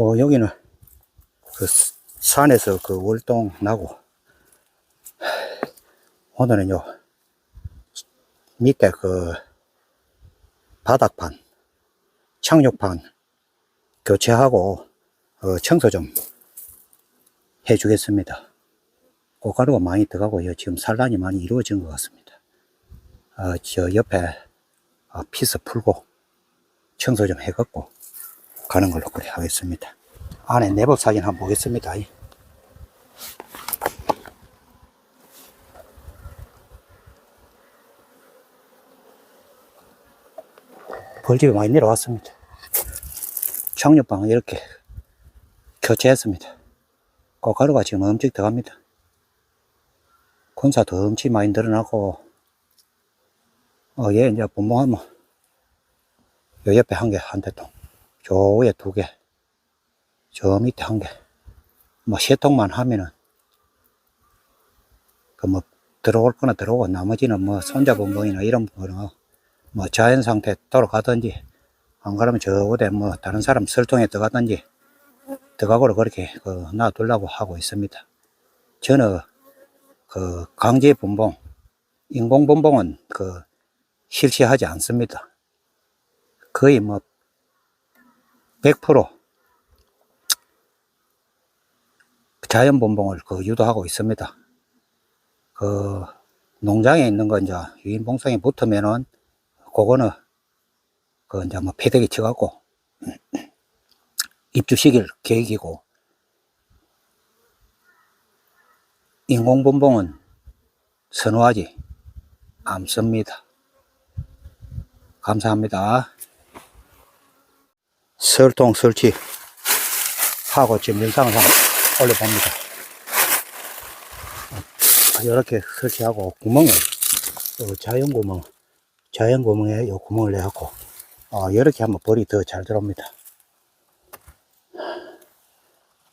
어, 여기는 그 스- 산에서 그 월동 나고 오늘은 요 밑에 그 바닥판 착륙판 교체하고 어, 청소 좀 해주겠습니다. 고가루가 많이 들어가고요. 지금 산란이 많이 이루어진 것 같습니다. 어, 저 옆에 어, 피스 풀고 청소 좀 해갖고 가는 걸로 그래 하겠습니다. 안에 내부 사진 한번 보겠습니다. 벌집이 많이 내려왔습니다. 착륙방을 이렇게 교체했습니다. 고가루가 지금 엄청 들어갑니다. 군사도 엄청 많이 늘어나고, 어, 얘 이제 분봉하면, 요 옆에 한 개, 한 대통, 저 위에 두 개, 저 밑에 한 개, 뭐, 세 통만 하면은, 그 뭐, 들어올 거나 들어오고, 나머지는 뭐, 손자분봉이나 이런 거는, 뭐, 자연 상태 돌아가든지, 안 그러면 저 어디 뭐, 다른 사람 설통에 들어가든지, 들어가고 그렇게 그 놔두려고 하고 있습니다. 저는 그 강제 분봉, 인공 분봉은 그 실시하지 않습니다. 거의 뭐 100% 자연 분봉을 그 유도하고 있습니다. 그 농장에 있는 거 이제 유인 봉성이 붙으면은 그거는 그 이제 뭐 패대기 쳐갖고 입주시킬 계획이고 인공 분봉은 선호하지 않습니다. 감사합니다. 설통 설치 하고 지금 영상을 올려봅니다. 이렇게 설치하고 구멍을 어, 자연 구멍 자연 구멍에 요 구멍을 내갖고 어, 이렇게 하면 벌이 더 잘 들어옵니다.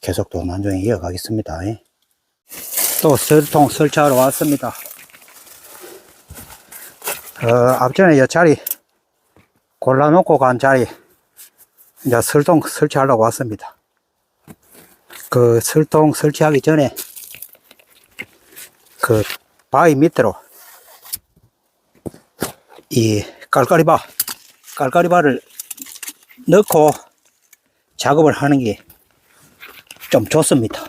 계속 또 난중에 이어가겠습니다. 또 설통 설치하러 왔습니다. 어, 앞전에 이 자리 골라놓고 간 자리 이제 설통 설치하려고 왔습니다. 그 설통 설치하기 전에 그 바위 밑으로 이 깔깔이바 깔깔이바를 넣고 작업을 하는 게 좀 좋습니다.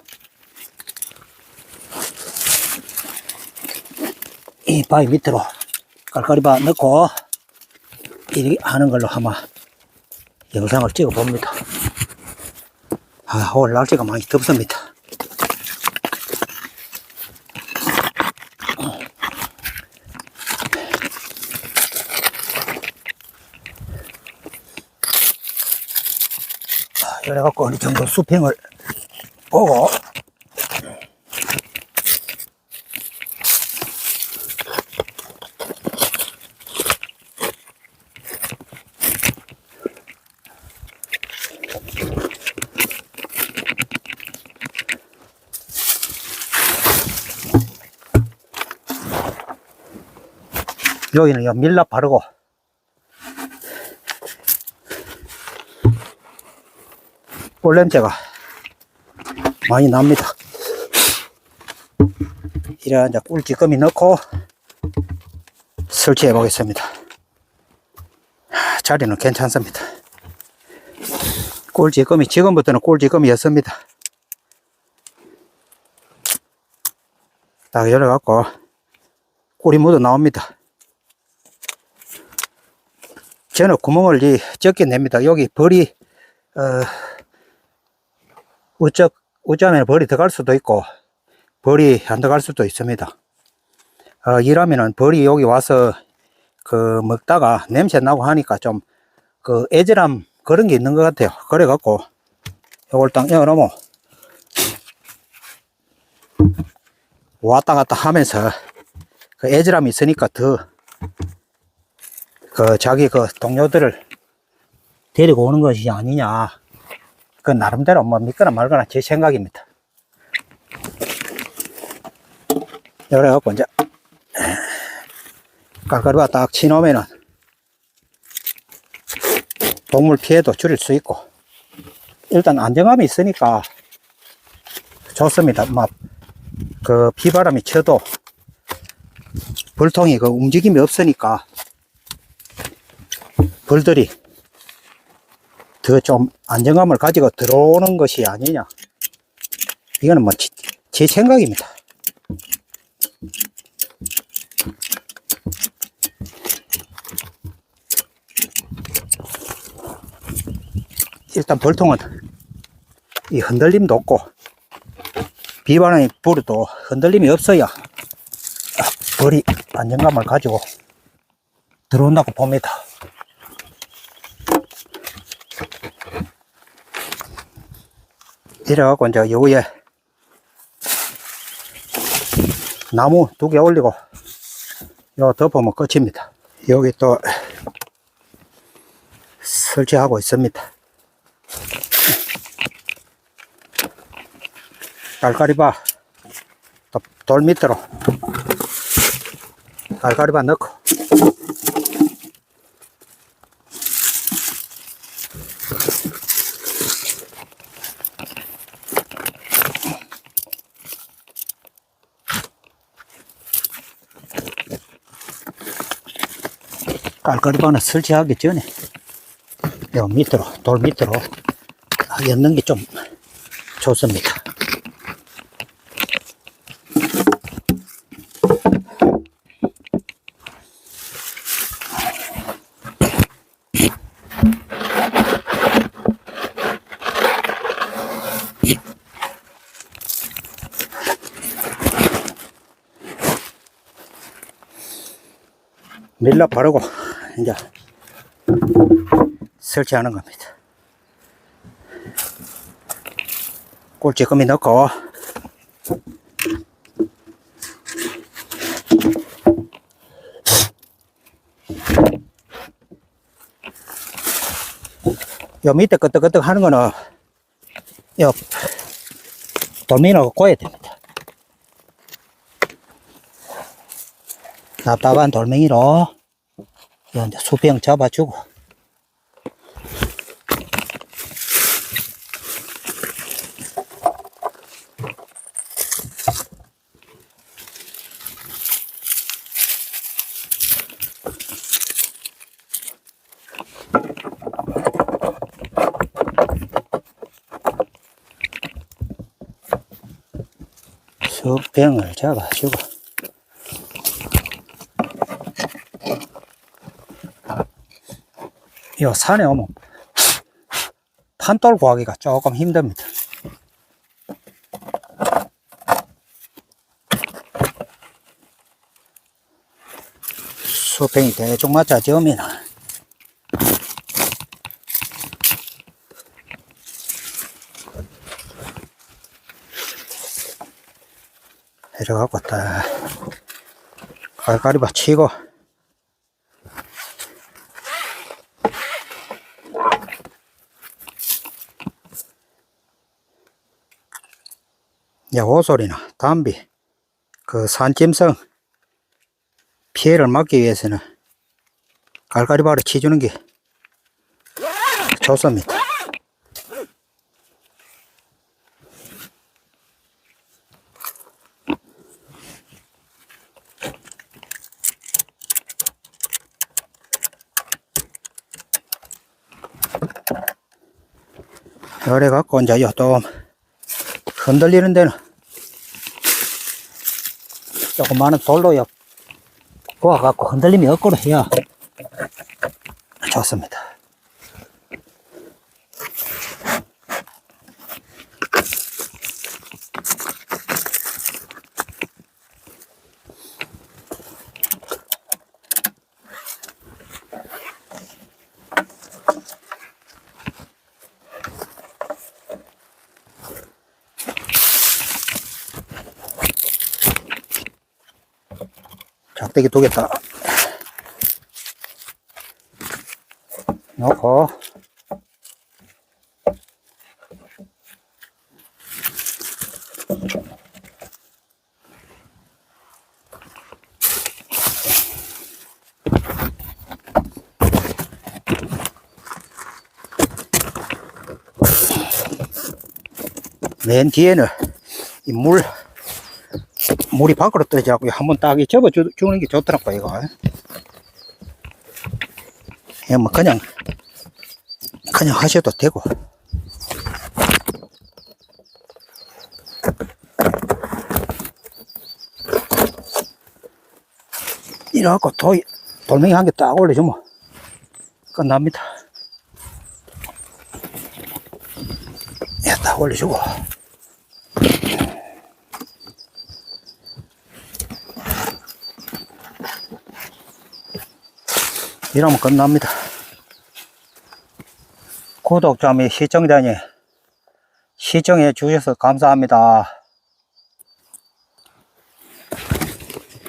이 바위 밑으로 깔깔이바 넣고 이렇게 하는 걸로 한번 영상을 찍어 봅니다. 아, 오늘 날씨가 많이 덥습니다. 그래갖고 어느 정도 수평을 보고 여기는 요 밀랍 바르고 꿀냄새가 많이 납니다. 이래 이제 꿀찌꺼미 넣고 설치해 보겠습니다. 하, 자리는 괜찮습니다. 꿀찌꺼미 지금부터는 꿀찌꺼미였습니다. 딱 열어갖고 꿀이 묻어 나옵니다. 저는 구멍을 이 적게 냅니다. 여기 벌이 어, 우쩍 우쩌면 벌이 들어갈 수도 있고 벌이 안 들어갈 수도 있습니다. 어, 이러면은 벌이 여기 와서 그 먹다가 냄새 나고 하니까 좀 그 애절함 그런 게 있는 것 같아요. 그래 갖고 요걸 딱 열어놓으면 왔다 갔다 하면서 그 애절함이 있으니까 더 그 자기 그 동료들을 데리고 오는 것이 아니냐. 그 나름대로 뭐 믿거나 말거나 제 생각입니다. 그래갖고 이제 깔깔이가 딱 치놓으면은 동물 피해도 줄일 수 있고 일단 안정감이 있으니까 좋습니다. 막, 그 비바람이 쳐도 불통이 그 움직임이 없으니까 불들이 더 좀 안정감을 가지고 들어오는 것이 아니냐. 이거는 뭐, 제, 제 생각입니다. 일단 벌통은 이 흔들림도 없고 비바람이 불어도 흔들림이 없어야 벌이 안정감을 가지고 들어온다고 봅니다. 이래갖고 이제 요 위에 나무 두 개 올리고 요 덮으면 끝입니다. 여기 또 설치하고 있습니다. 깔깔이바 또돌 밑으로 깔깔이바 넣고 깔깔이바는 설치하기 전에 요 밑으로 돌 밑으로 엮는 게 좀 좋습니다. 밀라 바르고 이제 설치하는 겁니다. 꼴찌금이 넣고 요 밑에 끄떡끄떡 하는 거는 요 도미노 꼬야 됩니다. 답답한 돌멩이로 요 이제 수평 잡아주고. 수평을 잡아주고 이 산에 오면 판돌 구하기가 조금 힘듭니다. 수평이 대충 맞춰 지으면 이래갖고 딱 갈갈이 받치고 야, 호소리나 담비, 그 산짐승 피해를 막기 위해서는 갈가리바를 치주는 게 좋습니다. 요래 갖고 이제 요또 흔들리는 데는 조그마한 돌로 옆 구워갖고 흔들림이 없고로 해야 좋습니다. 작대기 두개 다. 넣고. 맨 뒤에는 이 물, 물이 밖으로 떨어지고 한번 딱이 접어 주- 주는 게 좋더라고, 이거. 예, 뭐, 그냥, 그냥 하셔도 되고. 이래갖고 도, 돌멩이 한 개 딱 올려주면 끝납니다. 예, 딱 올려주고. 이러면 끝납니다. 구독자 및 시청자님, 시청해 주셔서 감사합니다.